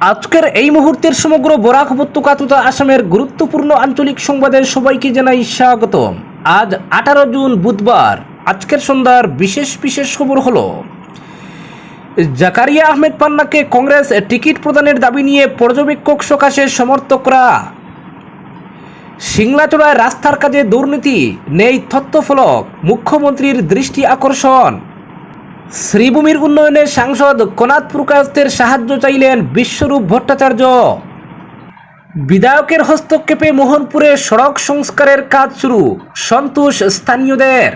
আজকের এই মুহূর্তের সমগ্র বরাক উপত্যকা তথা আসামের গুরুত্বপূর্ণ আঞ্চলিক সংবাদের সবাইকে জানাই স্বাগতম। আজ আঠারো জুন বুধবার, আজকের সন্ধ্যার বিশেষ বিশেষ খবর হলো, জাকারিয়া আহমেদ পান্নাকে কংগ্রেস টিকিট প্রদানের দাবি নিয়ে পর্যবেক্ষক সকাশে সমর্থকরা। সিংলাচড়ায় রাস্তার কাজে দুর্নীতি, নেই তথ্যফলক, মুখ্যমন্ত্রীর দৃষ্টি আকর্ষণ। শ্রীভূমির উন্নয়নে সাংসদ কনাথ প্রকাশের সাহায্য চাইলেন বিশ্বরূপ ভট্টাচার্য। বিধায়কের হস্তক্ষেপে মোহনপুরে সড়ক সংস্কারের কাজ শুরু, সন্তোষ স্থানীয়দের।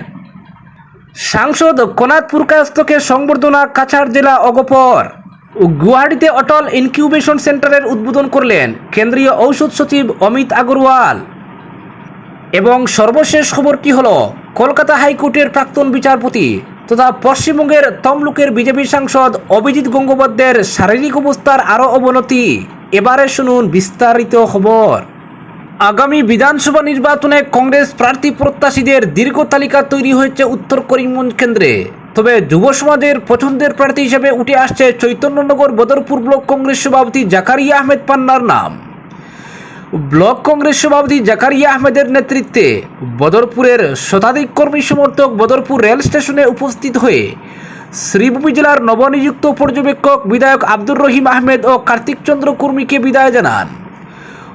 সাংসদ কনাথ পুরকাস্তকে সংবর্ধনা কাছাড় জেলা অগপর। গুয়াহাটিতে অটল ইনকিউবেশন সেন্টারের উদ্বোধন করলেন কেন্দ্রীয় ঔষধ সচিব অমিত আগরওয়াল। এবং সর্বশেষ খবর কি হলো? কলকাতা হাইকোর্টের প্রাক্তন বিচারপতি তথা পশ্চিমবঙ্গের তমলুকের বিজেপি সাংসদ অভিজিৎ গঙ্গোপাধ্যায়ের শারীরিক অবস্থার আরও অবনতি। এবারে শুনুন বিস্তারিত খবর। আগামী বিধানসভা নির্বাচনে কংগ্রেস প্রার্থী প্রত্যাশীদের দীর্ঘ তালিকা তৈরি হয়েছে উত্তর করিমগঞ্জ কেন্দ্রে। তবে যুব সমাজের পছন্দের প্রার্থী হিসেবে উঠে আসছে চৈতন্যনগর বদরপুর ব্লক কংগ্রেস সভাপতি জাকারিয়া আহমেদ পান্নার নাম। ব্লক কংগ্রেস সভাপতি জাকারিয়া আহমেদের নেতৃত্বে বদরপুরের শতাধিক কর্মী সমর্থক বদরপুর রেল স্টেশনে উপস্থিত হয়ে শ্রীভূমি জেলার নবনিযুক্ত পর্যবেক্ষক বিধায়ক আব্দুর রহিম আহমেদ ও কার্তিক চন্দ্র কুর্মীকে বিদায় জানান।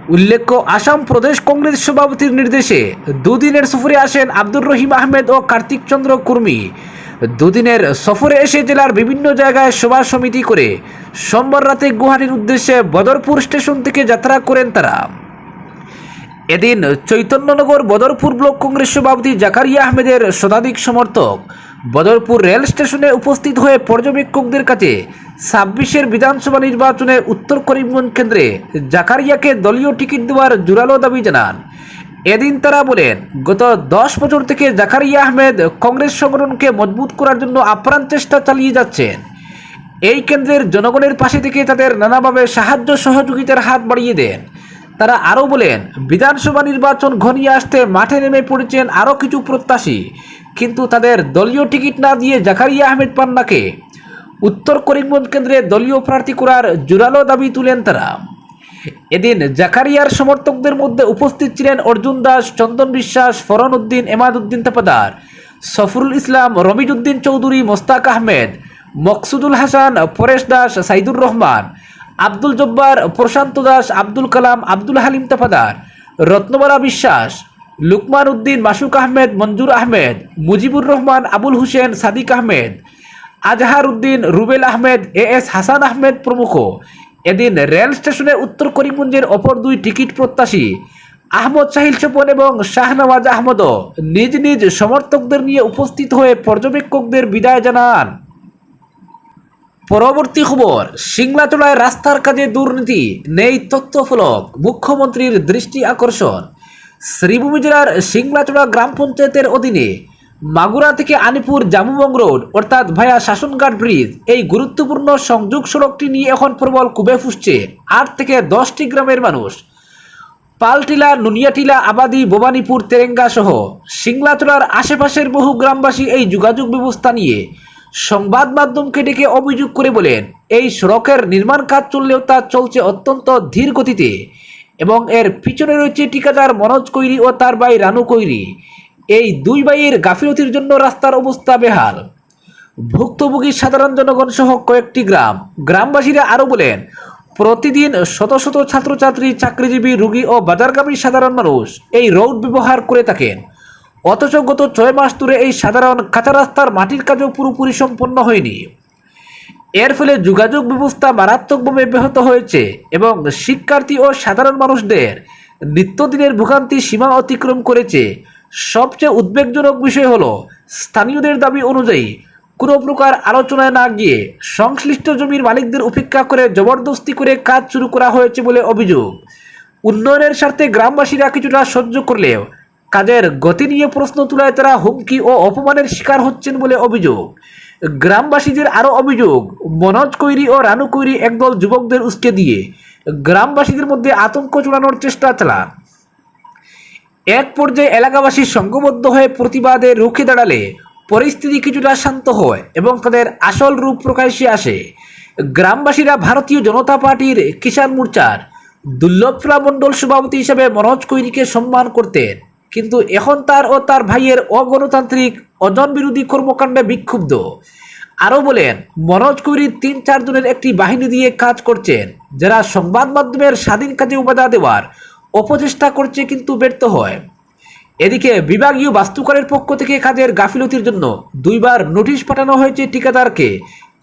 উল্লেখ্য, আসাম প্রদেশ কংগ্রেস সভাপতির নির্দেশে দুদিনের সফরে আসেন আব্দুর রহিম আহমেদ ও কার্তিক চন্দ্র কুর্মী। দুদিনের সফরে এসে জেলার বিভিন্ন জায়গায় সভা সমিতি করে সোমবার রাতে গুয়াহাটির উদ্দেশ্যে বদরপুর স্টেশন থেকে যাত্রা করেন তারা। এদিন চৈতন্যনগর বদরপুর ব্লক কংগ্রেস সভাপতি জাকারিয়া আহমেদের শতাধিক সমর্থক বদরপুর রেল স্টেশনে উপস্থিত হয়ে পর্যবেক্ষকদের কাছে ছাব্বিশের বিধানসভা নির্বাচনে উত্তর করিমগঞ্জ কেন্দ্রে জাকারিয়াকে দলীয় টিকিট দেওয়ার জোরালো দাবি জানান। এদিন তারা বলেন, গত দশ বছর থেকে জাকারিয়া আহমেদ কংগ্রেস সংগঠনকে মজবুত করার জন্য আপ্রাণ চেষ্টা চালিয়ে যাচ্ছেন। এই কেন্দ্রের জনগণের পাশে থেকে তাদের নানাভাবে সাহায্য সহযোগিতার হাত বাড়িয়ে দেন। তারা আরও বলেন, বিধানসভা নির্বাচন ঘনিয়ে আসতে মাঠে নেমে পড়েছেন আরও কিছু প্রত্যাশী, কিন্তু তাদের দলীয় টিকিট না দিয়ে জাকারিয়া আহমেদ পান্নাকে উত্তর করিমগঞ্জ কেন্দ্রে দলীয় প্রার্থী করার জোরালো দাবি তুলেন তারা। এদিন জাকারিয়ার সমর্থকদের মধ্যে উপস্থিত ছিলেন অর্জুন দাস, চন্দন বিশ্বাস ফরন উদ্দিন, এমাদ উদ্দিন তাপাদার, সফরুল ইসলাম রমিজউদ্দিন চৌধুরী, মোস্তাক আহমেদ, মকসুদুল হাসান, পরেশ দাস, সাইদুর রহমান আব্দুল জব্বার, প্রশান্ত দাস, আব্দুল কালাম, আব্দুল হালিম তাফাদার, রত্নবালা বিশ্বাস, লুকমান উদ্দিন, মাসুক আহমেদ, মঞ্জুর আহমেদ, মুজিবুর রহমান, আবুল হোসেন, সাদিক আহমেদ, আজহার উদ্দিন, রুবেল আহমেদ এ এস হাসান আহমেদ প্রমুখ। এদিন রেল স্টেশনে উত্তর করিমগঞ্জের অপর দুই টিকিট প্রত্যাশী, আহমদ সাহিল স্বপন এবং শাহনওয়াজ আহমদও নিজ নিজ সমর্থকদের নিয়ে উপস্থিত হয়ে পর্যবেক্ষকদের বিদায় জানান। পরবর্তী খবর সিংলাচড়ায় রাস্তার কাজে দুর্নীতি, নেই তথ্যফলক, মুখ্যমন্ত্রীর দৃষ্টি আকর্ষণ। শ্রীভূমি জেলার সিংলাচড়া গ্রাম পঞ্চায়েতের অধীনে মাগুরা থেকে আনিপুর জামুবং রোড, অর্থাৎ ভায়া শাসনঘাট ব্রিজ, এই গুরুত্বপূর্ণ সংযোগ সড়কটি নিয়ে এখন প্রবল কুবে ফুসছে আট থেকে দশটি গ্রামের মানুষ। পালটিলা, নুনিয়াটিলা, আবাদি, ভবানীপুর তেরেঙ্গা সহ সিংলাচড়ার আশেপাশের বহু গ্রামবাসী এই যোগাযোগ ব্যবস্থা নিয়ে সংবাদ মাধ্যমকে ডেকে অভিযোগ করে বলেন, এই সড়কের নির্মাণ কাজ চললেও তা চলছে অত্যন্ত ধীর গতিতে এবং এর পিছনে রয়েছে ঠিকাদার মনোজ কৈরি ও তার ভাই রানু কৈরি। এই দুই ভাইয়ের গাফিলতির জন্য রাস্তার অবস্থা বেহাল। ভুক্তভোগী সাধারণ জনগণ সহ কয়েকটি গ্রাম। গ্রামবাসীরা আরও বলেন, প্রতিদিন শত শত ছাত্রছাত্রী, চাকরিজীবী, রুগী ও বাজারগামী সাধারণ মানুষ এই রোড ব্যবহার করে থাকেন। অথচ গত ছয় মাস ধরে এই সাধারণ কাঁচা রাস্তার মাটির কাজও পুরোপুরি সম্পন্ন হয়নি। এর ফলে যোগাযোগ ব্যবস্থা মারাত্মকভাবে ব্যাহত হয়েছে এবং শিক্ষার্থী ও সাধারণ মানুষদের নিত্যদিনের ভোগান্তি সীমা অতিক্রম করেছে। সবচেয়ে উদ্বেগজনক বিষয় হলো, স্থানীয়দের দাবি অনুযায়ী কোনো প্রকার আলোচনায় না গিয়ে সংশ্লিষ্ট জমির মালিকদের উপেক্ষা করে জবরদস্তি করে কাজ শুরু করা হয়েছে বলে অভিযোগ। উন্নয়নের স্বার্থে গ্রামবাসীরা কিছুটা সহ্য করলেও কাজের গতি নিয়ে প্রশ্ন তোলায় তারা হুমকি ও অপমানের শিকার হচ্ছেন বলে অভিযোগ। গ্রামবাসীদের আরও অভিযোগ, মনোজ কৈরি ও রানু কৈরি একদল যুবকদের উস্কে দিয়ে গ্রামবাসীদের মধ্যে আতঙ্ক চড়ানোর চেষ্টা চালান। এক পর্যায়ে এলাকাবাসী সংঘবদ্ধ হয়ে প্রতিবাদে রুখে দাঁড়ালে পরিস্থিতি কিছুটা শান্ত হয় এবং তাদের আসল রূপ প্রকাশ্যে আসে। গ্রামবাসীরা ভারতীয় জনতা পার্টির কিষাণ মোর্চার দুর্লভরা মণ্ডল সভাপতি হিসেবে মনোজ কৈরিকে সম্মান করতেন। কিন্তু এখন তার ও তার ভাইয়ের অগণতান্ত্রিক অজন বিরোধী কর্মকাণ্ডে বিক্ষুব্ধ। আরও বলেন, মনোজ কৈরি তিন চারজনের একটি বাহিনী দিয়ে কাজ করছেন, যারা সংবাদ মাধ্যমের স্বাধীন কাজে উপাদা দেওয়ার অপচেষ্টা করছে কিন্তু ব্যর্থ হয়। এদিকে বিভাগীয় বাস্তুকারের পক্ষ থেকে কাজের গাফিলতির জন্য দুইবার নোটিশ পাঠানো হয়েছে ঠিকাদারকে,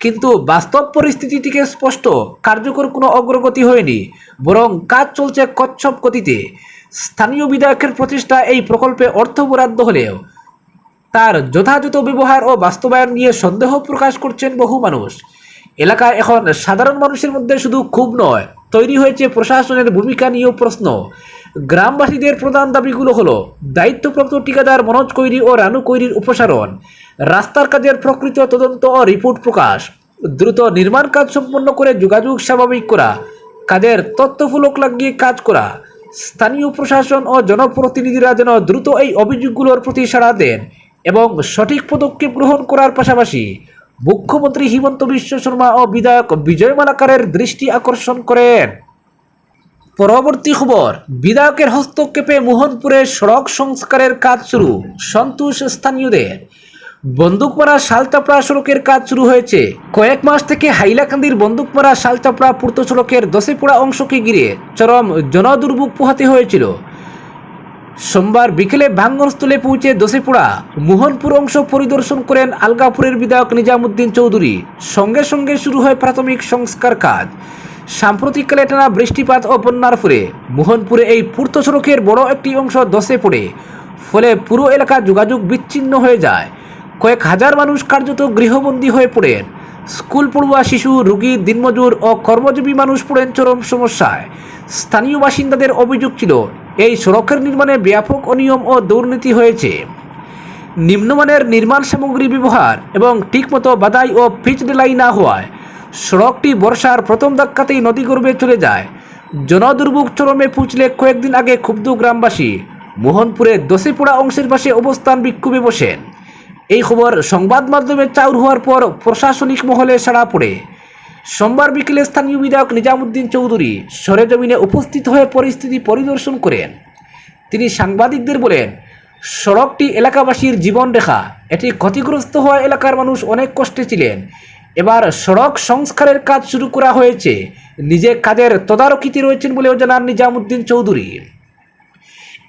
কিন্তু বাস্তব পরিস্থিতিটিকে স্পষ্ট কার্যকর কোনো অগ্রগতি হয়নি, বরং কাজ চলছে কচ্ছপ গতিতে। স্থানীয় বিধায়কের প্রচেষ্টা এই প্রকল্পে অর্থ বরাদ্দ হলেও তার যথাযথ ব্যবহার ও বাস্তবায়ন নিয়ে সন্দেহ প্রকাশ করছেন বহু মানুষ। এলাকায় এখন সাধারণ মানুষের মধ্যে শুধু খুব নয়, তৈরি হয়েছে প্রশাসনের ভূমিকা নিয়েও প্রশ্ন। গ্রামবাসীদের প্রধান দাবিগুলো হলো দায়িত্বপ্রাপ্ত ঠিকাদার মনোজ কৈরি ও রানু কৈরির উপসারণ রাস্তার কাজের প্রকৃত তদন্ত ও রিপোর্ট প্রকাশ, দ্রুত নির্মাণ কাজ সম্পন্ন করে যোগাযোগ স্বাভাবিক করা, কাজের তথ্যফলক লাগিয়ে কাজ করা স্থানীয় প্রশাসন ও জনপ্রতিনিধিরা যেন দ্রুত এই অভিযোগগুলোর প্রতি সাড়া দেন এবং সঠিক পদক্ষেপ গ্রহণ করার পাশাপাশি মুখ্যমন্ত্রী হিমন্ত বিশ্ব শর্মা ও বিধায়ক বিজয় মালাকারের দৃষ্টি আকর্ষণ করেন। পরবর্তী খবর, বিধায়কের হস্তক্ষেপে মোহনপুরে সড়ক সংস্কারের কাজ শুরু। সন্তোষ স্থানীয়দের। বন্দুকমারা শালচাপড়া সড়কের কাজ শুরু হয়েছে। কয়েক মাস থেকে হাইলাকান্দির বন্দুকমারা শালচাপড়া পূর্ত সড়কের দশেপোড়া অংশকে ঘিরে চরম জনদুর্ভোগ পোহাতে হয়েছিল। সোমবার বিকেলে ভাঙ্গনস্থলে পৌঁছে দশেপোড়া মোহনপুর অংশ পরিদর্শন করেন আলগাপুরের বিধায়ক নিজামুদ্দিন চৌধুরী। সঙ্গে সঙ্গে শুরু হয় প্রাথমিক সংস্কার কাজ। সাম্প্রতিককালে টানা বৃষ্টিপাত ও বন্যার ফলে মোহনপুরে এই পূর্ত সড়কের বড় একটি অংশ দশে পড়ে। ফলে পুরো এলাকা যোগাযোগ বিচ্ছিন্ন হয়ে যায়। কয়েক হাজার মানুষ কার্যত গৃহবন্দী হয়ে পড়েন। স্কুল পড়ুয়া, শিশু, রুগী, দিনমজুর ও কর্মজীবী মানুষ পড়েন চরম সমস্যায়। স্থানীয় বাসিন্দাদের অভিযোগ ছিল, এই সড়কের নির্মাণে ব্যাপক অনিয়ম ও দুর্নীতি হয়েছে। নিম্নমানের নির্মাণ সামগ্রী ব্যবহার এবং ঠিকমতো বাদাই ও পিচ ঢালাই না হওয়ায় সড়কটি বর্ষার প্রথম ধাক্কাতেই নদীগর্ভে চলে যায়। জনদুর্ভোগ চরমে পুঁচলে কয়েকদিন আগে ক্ষুব্ধ গ্রামবাসী মোহনপুরের দশেপুড়া অংশের পাশে অবস্থান বিক্ষোভে বসেন। এই খবর সংবাদ মাধ্যমে চাউর হওয়ার পর প্রশাসনিক মহলে সাড়া পড়ে। সোমবার বিকেলে স্থানীয় বিধায়ক নিজামুদ্দিন চৌধুরী সরেজমিনে উপস্থিত হয়ে পরিস্থিতি পরিদর্শন করেন। তিনি সাংবাদিকদের বলেন, সড়কটি এলাকাবাসীর জীবন রেখা। এটি ক্ষতিগ্রস্ত হওয়া এলাকার মানুষ অনেক কষ্টে ছিলেন। এবার সড়ক সংস্কারের কাজ শুরু করা হয়েছে। নিজে কাজের তদারকিতে রয়েছেন বলেও জানান নিজামুদ্দিন চৌধুরী।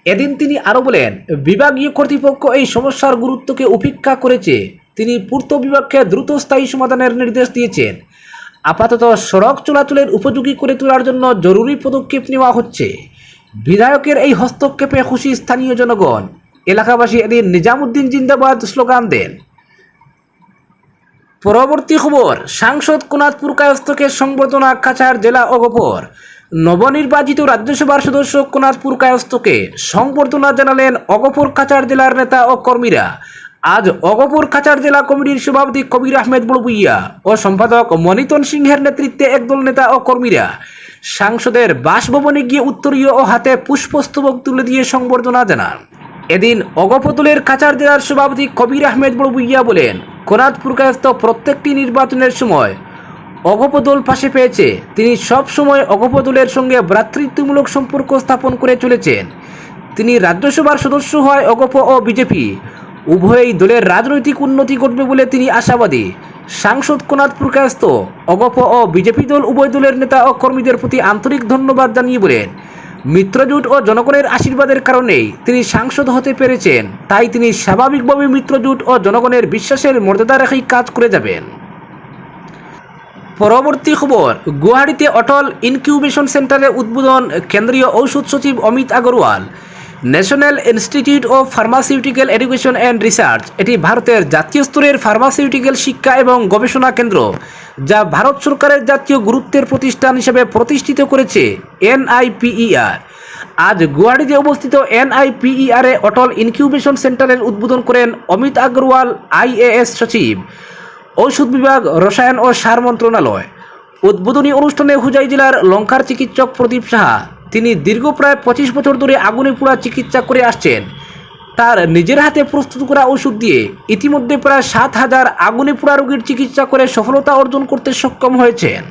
এদিন তিনি আরও বলেন, বিভাগীয় কর্তৃপক্ষ এই সমস্যার গুরুত্বকে উপেক্ষা করেছে। তিনি পূর্ত বিভাগকে দ্রুত স্থায়ী সমাধানের নির্দেশ দিয়েছেন। আপাতত সড়ক চলাচলের উপযোগী করে তোলার জন্য জরুরি পদক্ষেপ নেওয়া হচ্ছে। বিধায়কের এই হস্তক্ষেপে খুশি স্থানীয় জনগণ। এলাকাবাসী এদিন নিজামুদ্দিন জিন্দাবাদ স্লোগান দেন। পরবর্তী খবর, সাংসদ কুনাথপুর কায়স্থকে সংবর্ধনা কাছাড় জেলা অগপর। নবনির্বাচিত রাজ্যসভার সদস্য কুনাথপুর কায়স্থকে সংবর্ধনা জানালেন অগপর কাছাড় জেলার নেতা ও কর্মীরা। আজ অগপুর কাছাড় জেলা কমিটির সভাপতি কবির আহমেদ বড়বুইয়া ও সম্পাদক মনিতন সিংহের নেতৃত্বে একদল নেতা ও কর্মীরা। সাংসদের বাসভবনে গিয়ে উত্তরীয় ও হাতে পুষ্পস্তবক তুলে দিয়ে সংবর্ধনা জানান। এদিন অগপতুলের কাছাড় জেলার সভাপতি কবির আহমেদ বড়বুইয়া বলেন কোনাথপুর কায়স্থ প্রত্যেকটি নির্বাচনের সময় অগপদল পাশে পেয়েছে। তিনি সব সময় অগপদলের সঙ্গে ভ্রাতৃত্বমূলক সম্পর্ক স্থাপন করে চলেছেন। তিনি রাজ্যসভার সদস্য হয় অগপ ও বিজেপি। উভয়ই দলের রাজনৈতিক উন্নতি ঘটবে বলে তিনি আশাবাদী। সাংসদ কোনাথপুর কায়স্থ অগপ ও বিজেপি দল উভয় দলের নেতা ও কর্মীদের প্রতি আন্তরিক ধন্যবাদ জানিয়ে বলেন, মিত্রজোট ও জনগণের আশীর্বাদের কারণেই তিনি সাংসদ হতে পেরেছেন। তাই তিনি স্বাভাবিকভাবে মিত্রজোট ও জনগণের বিশ্বাসের মর্যাদা রেখেই কাজ করে যাবেন। পরবর্তী খবর, গুয়াহাটিতে অটল ইনকিউবেশন সেন্টারের উদ্বোধন কেন্দ্রীয় ঔষধ সচিব Amit Agarwal. National Institute of Pharmaceutical Education and Research, এটি ভারতের জাতীয় স্তরের ফার্মাসিউটিক্যাল শিক্ষা এবং গবেষণা কেন্দ্র, যা ভারত সরকারের জাতীয় গুরুত্বের প্রতিষ্ঠান হিসেবে প্রতিষ্ঠিত করেছে এনআইপিইআর। আজ গুয়াহাটিতে অবস্থিত এনআইপিইআর অটল ইনকিউবেশন সেন্টারের উদ্বোধন করেন অমিত আগরওয়াল, আইএএস সচিব। ঔষধ বিভাগ, রসায়ন ও সার মন্ত্রণালয়। উদ্বোধনী অনুষ্ঠানে হুজাই জেলার লঙ্কার চিকিৎসক প্রদীপ সাহা, তিনি দীর্ঘ প্রায় পঁচিশ বছর ধরে আগুনে পোড়া চিকিৎসা করে আসছেন। তার নিজের হাতে প্রস্তুত করা ওষুধ দিয়ে ইতিমধ্যে প্রায় সাত হাজার আগুনে পোড়া রোগীর চিকিৎসা করে সফলতা অর্জন করতে সক্ষম হয়েছেন।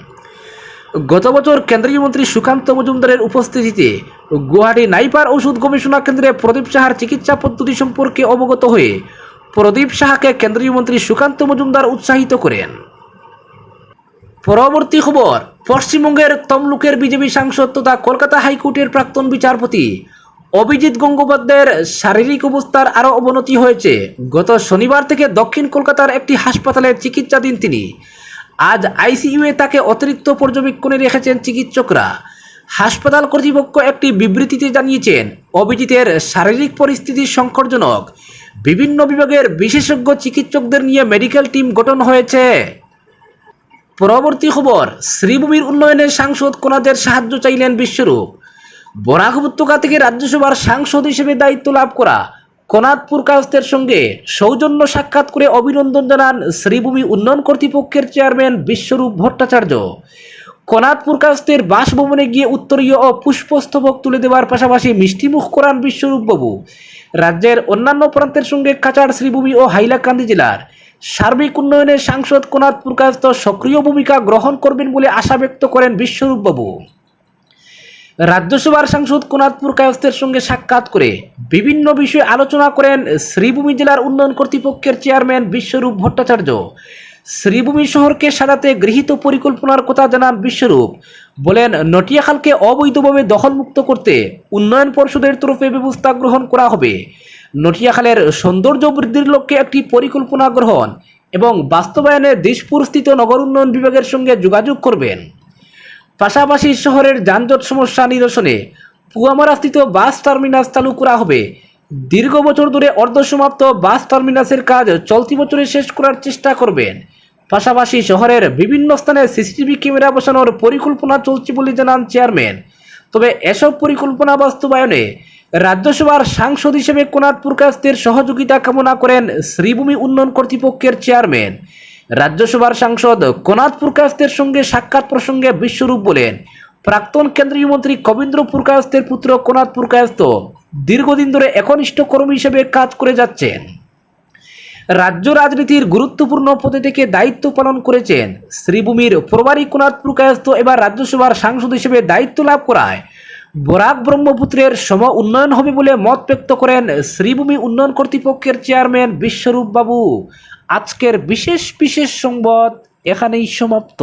গত বছর কেন্দ্রীয় মন্ত্রী সুকান্ত মজুমদারের উপস্থিতিতে গুয়াহাটি নাইপার ওষুধ গবেষণা কেন্দ্রে প্রদীপ সাহার চিকিৎসা পদ্ধতি সম্পর্কে অবগত হয়ে প্রদীপ সাহাকে কেন্দ্রীয় মন্ত্রী সুকান্ত মজুমদার উৎসাহিত করেন। পরবর্তী খবর, পশ্চিমবঙ্গের তমলুকের বিজেপি সাংসদ তথা কলকাতা হাইকোর্টের প্রাক্তন বিচারপতি অভিজিৎ গঙ্গোপাধ্যায়ের শারীরিক অবস্থার আরও অবনতি হয়েছে। গত শনিবার থেকে দক্ষিণ কলকাতার একটি হাসপাতালে চিকিৎসাধীন তিনি। আজ আইসিইউয়ে তাকে অতিরিক্ত পর্যবেক্ষণে রেখেছেন চিকিৎসকরা। হাসপাতাল কর্তৃপক্ষ একটি বিবৃতিতে জানিয়েছেন, অভিজিতের শারীরিক পরিস্থিতি সংকটজনক। বিভিন্ন বিভাগের বিশেষজ্ঞ চিকিৎসকদের নিয়ে মেডিকেল টিম গঠন হয়েছে। পরবর্তী খবর, শ্রীভূমির উন্নয়নে সাংসদ কোনাদের সাহায্য চাইলেন বিশ্বরূপ। বরাক উপত্যকা থেকে রাজ্যসভার সাংসদ হিসেবে দায়িত্ব লাভ করা কোনাদপুর কায়স্থের সঙ্গে সৌজন্য সাক্ষাৎ করে অভিনন্দন জানান শ্রীভূমি উন্নয়ন কর্তৃপক্ষের চেয়ারম্যান বিশ্বরূপ ভট্টাচার্য। কোনাদপুর কায়স্থের বাসভবনে গিয়ে উত্তরীয় ও পুষ্পস্তবক তুলে দেওয়ার পাশাপাশি মিষ্টিমুখ করান বিশ্বরূপবাবু রাজ্যের অন্যান্য প্রান্তের সঙ্গে কাচার শ্রীভূমি ও হাইলাকান্দি জেলার সার্বিক উন্নয়নে সাংসদ কোনাদপুর কায়স্থ সক্রিয় ভূমিকা গ্রহণ করবেন বলে আশা ব্যক্ত করেন বিশ্বরূপবাবু রাজ্যসভার সাংসদ কোনাদপুর কায়স্থের সঙ্গে সাক্ষাৎ করে বিভিন্ন বিষয়ে আলোচনা করেন শ্রীভূমি জেলার উন্নয়ন কর্তৃপক্ষের চেয়ারম্যান বিশ্বরূপ ভট্টাচার্য। শ্রীভূমি শহরকে সাজাতে গৃহীত পরিকল্পনার কথা জানান বিশ্বরূপ। বলেন, নটিয়াখালকে অবৈধভাবে দখলমুক্ত করতে উন্নয়ন পর্ষদের তরফে ব্যবস্থা গ্রহণ করা হবে। নটিয়াখালের সৌন্দর্য বৃদ্ধির লক্ষ্যে একটি পরিকল্পনা গ্রহণ এবং বাস্তবায়নে দিশপুর স্থিত নগর উন্নয়ন বিভাগের সঙ্গে যোগাযোগ করবেন। পাশাপাশি শহরের যানজট সমস্যা নিরসনে পুয়ামারাস্থিত বাস টার্মিনাস চালু করা হবে। দীর্ঘ বছর ধরে অর্ধসমাপ্ত বাস টার্মিনাসের কাজ চলতি বছরে শেষ করার চেষ্টা করবেন। পাশাপাশি শহরের বিভিন্ন স্থানে সিসিটিভি ক্যামেরা বসানোর পরিকল্পনা চলছে বলে জানান চেয়ারম্যান। তবে এসব পরিকল্পনা বাস্তবায়নে রাজ্যসভার সাংসদ হিসেবে কোনাদপুর কাস্তের সহযোগিতা কামনা করেন শ্রীভূমি উন্নয়ন কর্তৃপক্ষের চেয়ারম্যান। রাজ্যসভার সাংসদ কোনাদপুর কাস্তের সঙ্গে সাক্ষাৎ প্রসঙ্গে বিশ্বরূপ বলেন, প্রাক্তন কেন্দ্রীয় মন্ত্রী কবীন্দ্র পুরকায়স্তের পুত্র কোনাদ পুরকায়স্ত দীর্ঘদিন ধরে একনিষ্ঠ কর্মী হিসেবে কাজ করে যাচ্ছেন। রাজ্য রাজনীতির গুরুত্বপূর্ণ পদে থেকে দায়িত্ব পালন করেছেন শ্রীভূমির প্রবারী কোনাদ পুরকায়স্ত এবার রাজ্যসভার সাংসদ হিসেবে দায়িত্ব লাভ করায়। বরাক ব্রহ্মপুত্রের সম উন্নয়ন হবে বলে মত ব্যক্ত করেন শ্রীভূমি উন্নয়ন কর্তৃপক্ষের চেয়ারম্যান বিশ্বরূপ বাবু আজকের বিশেষ বিশেষ সংবাদ এখানেই সমাপ্ত।